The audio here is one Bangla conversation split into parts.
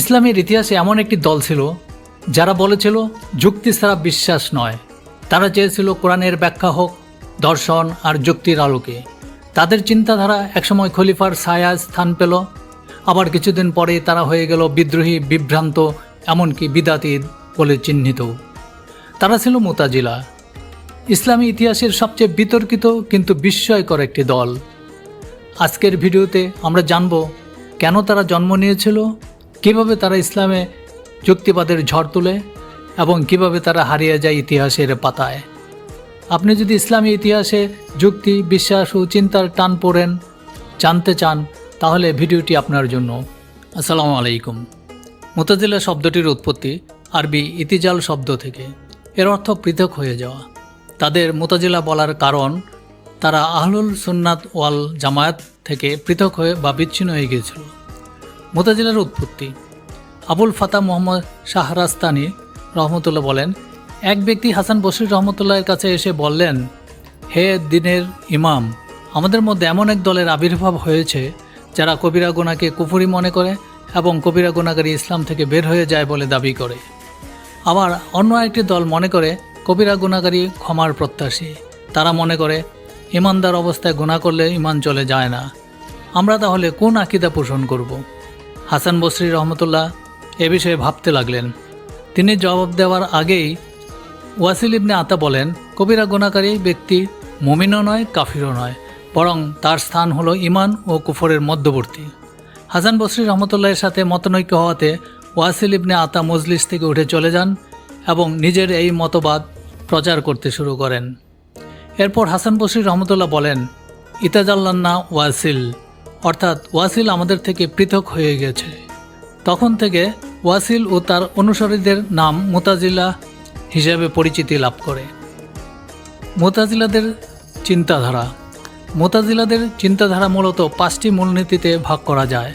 ইসলামের ইতিহাসে এমন একটি দল ছিল, যারা বলেছিল, যুক্তি ছাড়া বিশ্বাস নয়। তারা চেয়েছিল কোরআনের ব্যাখ্যা হোক, দর্শন আর যুক্তির আলোকে। তাদের চিন্তাধারা একসময় খলিফার ছায়া স্থান পেল। আবার কিছুদিন পরে তারা হয়ে গেল বিদ্রোহী, বিভ্রান্ত, এমনকি বিদাতি বলে চিহ্নিত। তারা ছিল মোতাজিলা। ইসলামী ইতিহাসের সবচেয়ে বিতর্কিত কিন্তু বিস্ময়কর একটি দল। আজকের ভিডিওতে আমরা জানব, কেন তারা জন্ম নিয়েছিল কীভাবে তারা ইসলামে যুক্তিবাদের ঝড় তোলে এবং কীভাবে তারা হারিয়ে যায় ইতিহাসের পাতায়? আপনি যদি ইসলামী ইতিহাসে যুক্তি, বিশ্বাস ও চিন্তার টান পড়েন, জানতে চান, তাহলে ভিডিওটি আপনার জন্য। আসসালামু আলাইকুম। মোতাজিলা শব্দটির উৎপত্তি আরবি ইতিজাল শব্দ থেকে। এর অর্থ পৃথক হয়ে যাওয়া। তাদের মোতাজিলা বলার কারণ, তারা আহলুল সুন্নাত ওয়াল জামায়াত থেকে পৃথক হয়ে বা বিচ্ছিন্ন হয়ে গিয়েছিল। মোতাজিলার উৎপত্তি। আবুল ফাতা মোহাম্মদ শাহরাস্তানি রহমতুল্লাহ বলেন, এক ব্যক্তি হাসান বসির রহমতুল্লাহের কাছে এসে বললেন, হে দিনের ইমাম, আমাদের মধ্যে এমন এক দলের আবির্ভাব হয়েছে যারা কবিরা গোনাকে কুফুরি মনে করে এবং কবিরা গোনাকারী ইসলাম থেকে বের হয়ে যায় বলে দাবি করে। আবার অন্য একটি দল মনে করে, কবিরা গুণাকারী ক্ষমার প্রত্যাশী। তারা মনে করে, ইমানদার অবস্থায় গুণা করলে ইমান চলে যায় না। আমরা তাহলে কোন আকিদা পোষণ করব হাসান বসরি রহমতুল্লাহ এ বিষয়ে ভাবতে লাগলেন। তিনি জবাব দেওয়ার আগেই ওয়াসিল ইবনে আতা বলেন, কবিরা গুণাকারী ব্যক্তি মুমিনও নয়, কাফিরও নয়, বরং তার স্থান হলো ইমান ও কুফরের মধ্যবর্তী। হাসান বসরি রহমতুল্লাহের সাথে মতনৈক্য হওয়াতে ওয়াসিল ইবনে আতা মজলিস থেকে উঠে চলে যান এবং নিজের এই মতবাদ প্রচার করতে শুরু করেন। এরপর হাসান বসরি রহমতুল্লাহ বলেন, ইতাজাল্লান্না ওয়াসিল। অর্থাৎ ওয়াসিল আমাদের থেকে পৃথক হয়ে গেছে। তখন থেকে ওয়াসিল ও তার অনুসারীদের নাম মোতাজিলা হিসেবে পরিচিতি লাভ করে। মোতাজিলাদের চিন্তাধারা। মোতাজিলাদের চিন্তাধারা মূলত পাঁচটি মূলনীতিতে ভাগ করা যায়।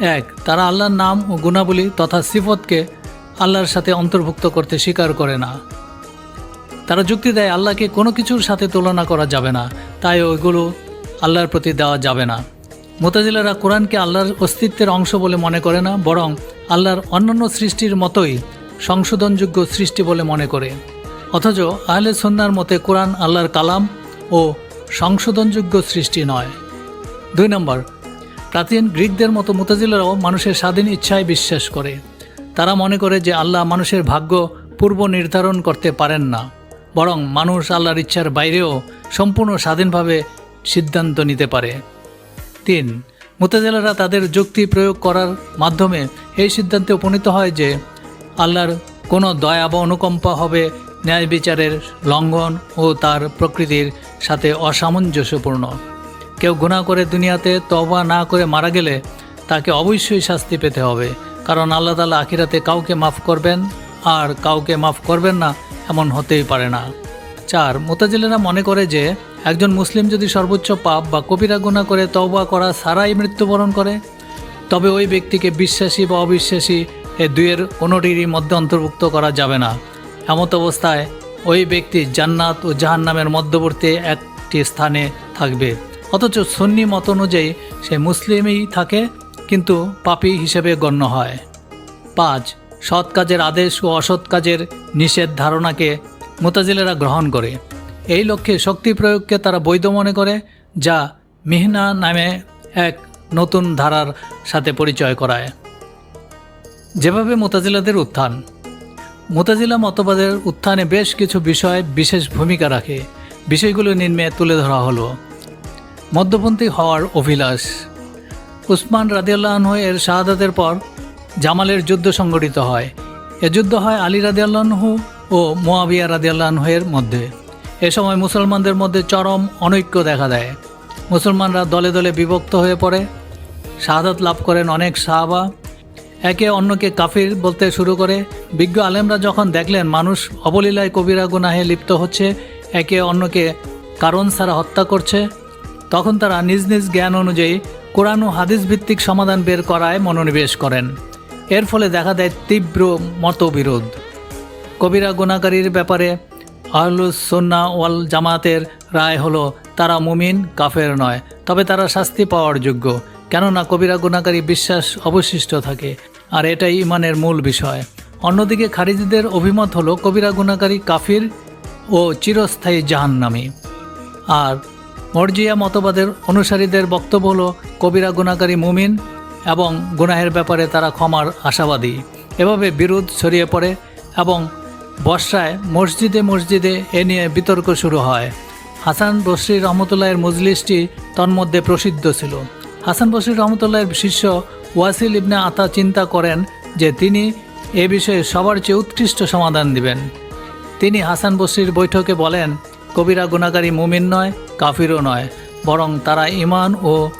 এক, তারা আল্লাহর নাম ও গুণাবলী তথা সিফতকে আল্লাহর সাথে অন্তর্ভুক্ত করতে স্বীকার করে না। তারা যুক্তি দেয়, আল্লাহকে কোনো কিছুর সাথে তুলনা করা যাবে না, তাই ওইগুলো আল্লাহর প্রতি দেওয়া যাবে না। মোতাজিলারা কোরআনকে আল্লাহর অস্তিত্বের অংশ বলে মনে করে না, বরং আল্লাহর অন্যান্য সৃষ্টির মতোই সংশোধনযোগ্য সৃষ্টি বলে মনে করে। অথচ আহলে সন্ন্যার মতে কোরআন আল্লাহর কালাম ও সংশোধনযোগ্য সৃষ্টি নয়। দুই নম্বর, প্রাচীন গ্রিকদের মতো মোতাজিলারাও মানুষের স্বাধীন ইচ্ছায় বিশ্বাস করে। তারা মনে করে যে আল্লাহ মানুষের ভাগ্য পূর্ব নির্ধারণ করতে পারেন না, বরং মানুষ আল্লাহর ইচ্ছার বাইরেও সম্পূর্ণ স্বাধীনভাবে সিদ্ধান্ত নিতে পারে। তিন। মোতাজেলারা তাদের যুক্তি প্রয়োগ করার মাধ্যমে এই সিদ্ধান্তে উপনীত হয় যে আল্লাহর কোনো দয়া বা অনুকম্পা হবে ন্যায় বিচারের লঙ্ঘন ও তার প্রকৃতির সাথে অসামঞ্জস্যপূর্ণ। কেউ গুণা করে দুনিয়াতে তবা না করে মারা গেলে তাকে অবশ্যই শাস্তি পেতে হবে, কারণ আল্লাহ তালা আখিরাতে কাউকে মাফ করবেন আর কাউকে মাফ করবেন না এমন হতেই পারে না। চার, মোতাজিলেরা মনে করে যে একজন মুসলিম যদি সর্বোচ্চ পাপ বা কবিরা গুণা করে, তওবা করা সারাই মৃত্যুবরণ করে, তবে ওই ব্যক্তিকে বিশ্বাসী বা অবিশ্বাসী এ দুইয়ের কোনোটিরই মধ্যে অন্তর্ভুক্ত করা যাবে না। এমত অবস্থায় ওই ব্যক্তি জান্নাত ও জাহান্নামের মধ্যবর্তী একটি স্থানে থাকবে। অথচ সন্নি মত অনুযায়ী সে মুসলিমই থাকে, কিন্তু পাপী হিসেবে গণ্য হয়। পাঁচ, সৎ কাজের আদেশ ও অসৎ কাজের নিষেধ ধারণাকে মোতাজিলেরা গ্রহণ করে। এই লক্ষ্যে শক্তি প্রয়োগকে তারা বৈধ মনে করে, যা মিহনা নামে এক নতুন ধারার সাথে পরিচয় করায়। যেভাবে মোতাজিলাদের উত্থান। মোতাজিলা মতবাদের উত্থানে বেশ কিছু বিষয় বিশেষ ভূমিকা রাখে। বিষয়গুলো নিম্নে তুলে ধরা হলো। মধ্যপন্থী হওয়ার অভিলাষ। উসমান রাদিয়াল্লাহু এর শাহাদাতের পর জামালের যুদ্ধ সংগঠিত হয়। এ যুদ্ধ হয় আলী রাদিয়াল্লাহু ও মোয়াবিয়া রাদিয়াল্লাহু এর মধ্যে। এ সময় মুসলমানদের মধ্যে চরম অনৈক্য দেখা দেয়। মুসলমানরা দলে দলে বিভক্ত হয়ে পড়ে। শাহাদাত লাভ করেন অনেক সাহাবা। একে অন্যকে কাফির বলতে শুরু করে। বিজ্ঞ আলেমরা যখন দেখলেন মানুষ অবলীলায় কবিরা গুনাহে লিপ্ত হচ্ছে, একে অন্যকে কারণ ছাড়া হত্যা করছে, তখন তারা নিজ নিজ জ্ঞান অনুযায়ী কোরআন ও হাদিস ভিত্তিক সমাধান বের করায় মনোনিবেশ করেন। এর ফলে দেখা দেয় তীব্র মতবিরোধ। কবিরা গুণাকারীর ব্যাপারে আহলুস সন্না ওয়াল জামাতের রায় হলো, তারা মুমিন, কাফের নয়, তবে তারা শাস্তি পাওয়ার যোগ্য। কেননা কবিরা গুণাকারী বিশ্বাস অবশিষ্ট থাকে, আর এটাই ইমানের মূল বিষয়। অন্যদিকে খারিজিদের অভিমত হলো, কবিরা গুণাকারী কাফির ও চিরস্থায়ী জাহান্নামী। আর মর্জিয়া মতবাদের অনুসারীদের বক্তব্য হলো, কবিরা গুণাকারী মুমিন এবং গুনাহের ব্যাপারে তারা ক্ষমার আশাবাদী। এভাবে বিরোধ ছড়িয়ে পড়ে এবং বর্ষায় মসজিদে মসজিদে এ নিয়ে বিতর্ক শুরু হয়। হাসান বসরি রহমতুল্লাহের মজলিসটি তন্মধ্যে প্রসিদ্ধ ছিল। হাসান বসরি রহমতুল্লাহের শিষ্য ওয়াসিল ইবনে আতা চিন্তা করেন যে তিনি এ বিষয়ে সবার চেয়ে উৎকৃষ্ট সমাধান দিবেন। তিনি হাসান বসরির বৈঠকে বলেন, কবিরা গুণাকারী মুমিন নয়, কাফিরও নয়, বরং তারা ইমান ও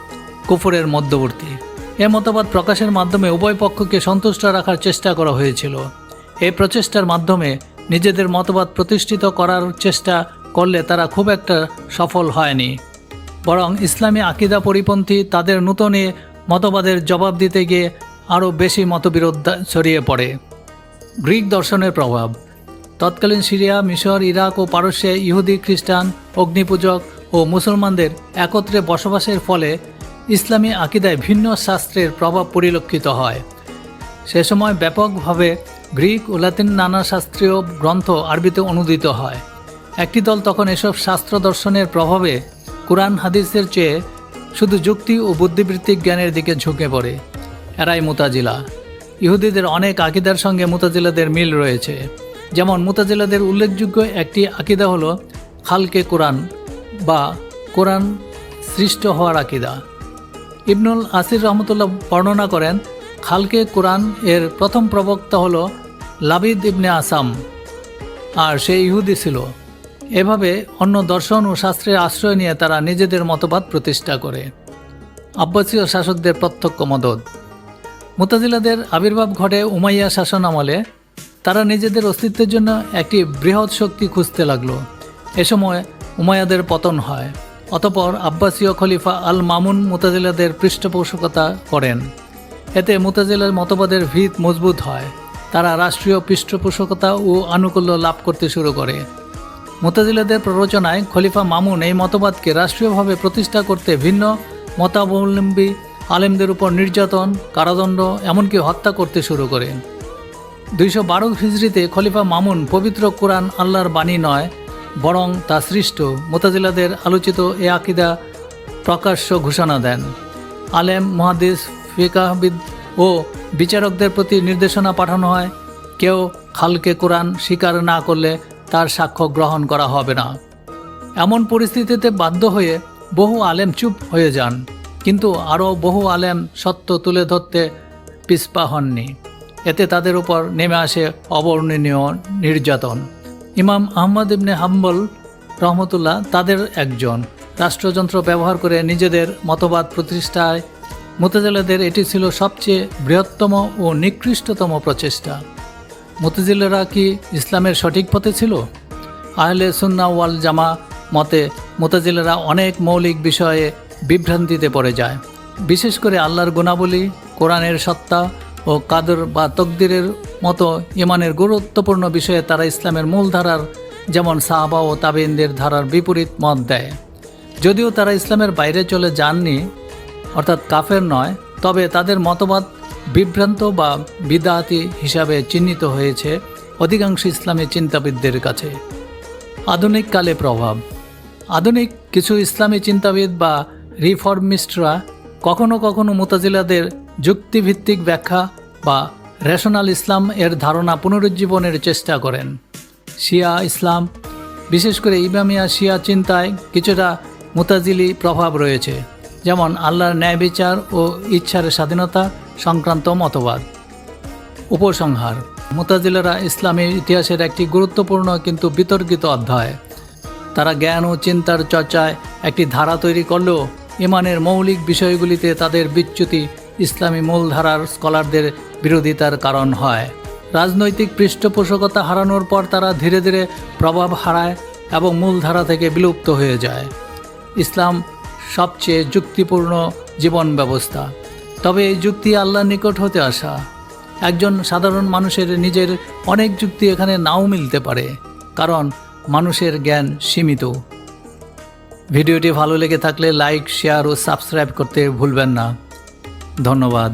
কুফরের মধ্যবর্তী। এ মতবাদ প্রকাশের মাধ্যমে উভয় পক্ষকে সন্তুষ্ট রাখার চেষ্টা করা হয়েছিল। এই প্রচেষ্টার মাধ্যমে নিজেদের মতবাদ প্রতিষ্ঠিত করার চেষ্টা করলে তারা খুব একটা সফল হয়নি। বরং ইসলামী আকিদা পরিপন্থী তাদের নূতনে মতবাদের জবাব দিতে গিয়ে আরও বেশি মতবিরোধ ছড়িয়ে পড়ে। গ্রিক দর্শনের প্রভাব। তৎকালীন সিরিয়া, মিশর, ইরাক ও পারস্যে ইহুদি, খ্রিস্টান, অগ্নিপূজক ও মুসলমানদের একত্রে বসবাসের ফলে ইসলামী আকিদায় ভিন্ন শাস্ত্রের প্রভাব পরিলক্ষিত হয়। সে সময় ব্যাপকভাবে গ্রিক ও লাতিন নানা শাস্ত্রীয় গ্রন্থ আরবিতে অনুদিত হয়। একটি দল তখন এসব শাস্ত্র দর্শনের প্রভাবে কোরআন হাদিসের চেয়ে শুধু যুক্তি ও বুদ্ধিবৃত্তিক জ্ঞানের দিকে ঝুঁকে পড়ে। এরাই মুতাজিলা। ইহুদিদের অনেক আকিদার সঙ্গে মুতাজিলাদের মিল রয়েছে। যেমন মুতাজিলাদের উল্লেখযোগ্য একটি আকিদা হলো খালকে কোরআন বা কোরআন সৃষ্ট হওয়ার আকিদা। ইবনুল আসির রহমতুল্লাহ বর্ণনা করেন, খালকে কোরআন এর প্রথম প্রবক্তা হলো লাবিদ ইবনে আসাম। আর সে ইহুদি ছিল। এভাবে অন্য দর্শন ও শাস্ত্রের আশ্রয় নিয়ে তারা নিজেদের মতবাদ প্রতিষ্ঠা করে। আব্বাসীয় শাসকদের প্রত্যক্ষ মদত মুতাজিলাদের আবির্ভাব ঘটে উমাইয়া শাসন আমলে। তারা নিজেদের অস্তিত্বের জন্য একটি বৃহৎ শক্তি খুঁজতে লাগল। এ সময় উমাইয়াদের পতন হয়। অতপর আব্বাসীয় খলিফা আল মামুন মুতাজিলাদের পৃষ্ঠপোষকতা করেন। এতে মুতাজিলার মতবাদের ভিত মজবুত হয়। তারা রাষ্ট্রীয় পৃষ্ঠপোষকতা ও আনুকূল্য লাভ করতে শুরু করে। মোতাজিলাদের প্ররোচনায় খলিফা মামুন এই মতবাদকে রাষ্ট্রীয়ভাবে প্রতিষ্ঠা করতে ভিন্ন মতাবলম্বী আলেমদের উপর নির্যাতন, কারাদণ্ড, এমনকি হত্যা করতে শুরু করেন দুইশো বারো হিজড়িতে খলিফা মামুন পবিত্র কোরআন আল্লাহর বাণী নয়, বরং তা সৃষ্ট। মোতাজিলাদের আলোচিত এ আকিদা প্রকাশ্য ঘোষণা দেন। আলেম, মহাদিস, ফিকাহবিদ ও বিচারকদের প্রতি নির্দেশনা পাঠানো হয়, কেউ খালকে কোরআন স্বীকার না করলে তার সাক্ষ্য গ্রহণ করা হবে না। এমন পরিস্থিতিতে বাধ্য হয়ে বহু আলেম চুপ হয়ে যান, কিন্তু আরও বহু আলেম সত্য তুলে ধরতে পিসপা হননি। এতে তাদের উপর নেমে আসে অবর্ণনীয় নির্যাতন। ইমাম আহমদ ইবনে হাম্বল রহমতুল্লাহ তাদের একজন। রাষ্ট্রযন্ত্র ব্যবহার করে নিজেদের মতবাদ প্রতিষ্ঠায় মোতাজেলাদের এটি ছিল সবচেয়ে বৃহত্তম ও নিকৃষ্টতম প্রচেষ্টা। মতিজিলেরা কি ইসলামের সঠিক পথে ছিল? আহলে সুন্না ওয়াল জামা মতে মোতাজিলেরা অনেক মৌলিক বিষয়ে বিভ্রান্তিতে পড়ে যায়। বিশেষ করে আল্লাহর গুণাবলী, কোরআনের সত্তা ও কাদর বা তকদিরের মতো ইমানের গুরুত্বপূর্ণ বিষয়ে তারা ইসলামের মূল ধারার যেমন সাহাবা ও তাবিনদের ধারার বিপরীত মত দেয়। যদিও তারা ইসলামের বাইরে চলে যাননি অর্থাৎ কাফের নয়, তবে তাদের মতবাদ বিভ্রান্ত বা বিদাহাতি হিসাবে চিহ্নিত হয়েছে অধিকাংশ ইসলামী চিন্তাবিদদের কাছে। আধুনিক কালে প্রভাব। আধুনিক কিছু ইসলামী চিন্তাবিদ বা রিফর্মিস্টরা কখনো কখনো মোতাজিলাদের যুক্তিভিত্তিক ব্যাখ্যা বা রেশনাল ইসলাম এর ধারণা পুনরুজ্জীবনের চেষ্টা করেন। শিয়া ইসলাম, বিশেষ করে ইমামিয়া শিয়া চিন্তায় কিছুটা মুতাজিলি প্রভাব রয়েছে। যেমন আল্লাহর ন্যায় বিচার ও ইচ্ছার স্বাধীনতা সংক্রান্ত মতবাদ। উপসংহার। মোতাজিলারা ইসলামের ইতিহাসের একটি গুরুত্বপূর্ণ কিন্তু বিতর্কিত অধ্যায়। তারা জ্ঞান ও চিন্তার চর্চায় একটি ধারা তৈরি করলেও ইমানের মৌলিক বিষয়গুলিতে তাদের বিচ্যুতি ইসলামী মূলধারার স্কলারদের বিরোধিতার কারণ হয়। রাজনৈতিক পৃষ্ঠপোষকতা হারানোর পর তারা ধীরে ধীরে প্রভাব হারায় এবং মূলধারা থেকে বিলুপ্ত হয়ে যায়। ইসলাম সবচেয়ে যুক্তিপূর্ণ জীবন ব্যবস্থা। তবে এই যুক্তি আল্লাহর নিকট হতে আসা। একজন সাধারণ মানুষের নিজের অনেক যুক্তি এখানে নাও মিলতে পারে, কারণ মানুষের জ্ঞান সীমিত। ভিডিওটি ভালো লেগে থাকলে লাইক, শেয়ার ও সাবস্ক্রাইব করতে ভুলবেন না। ধন্যবাদ।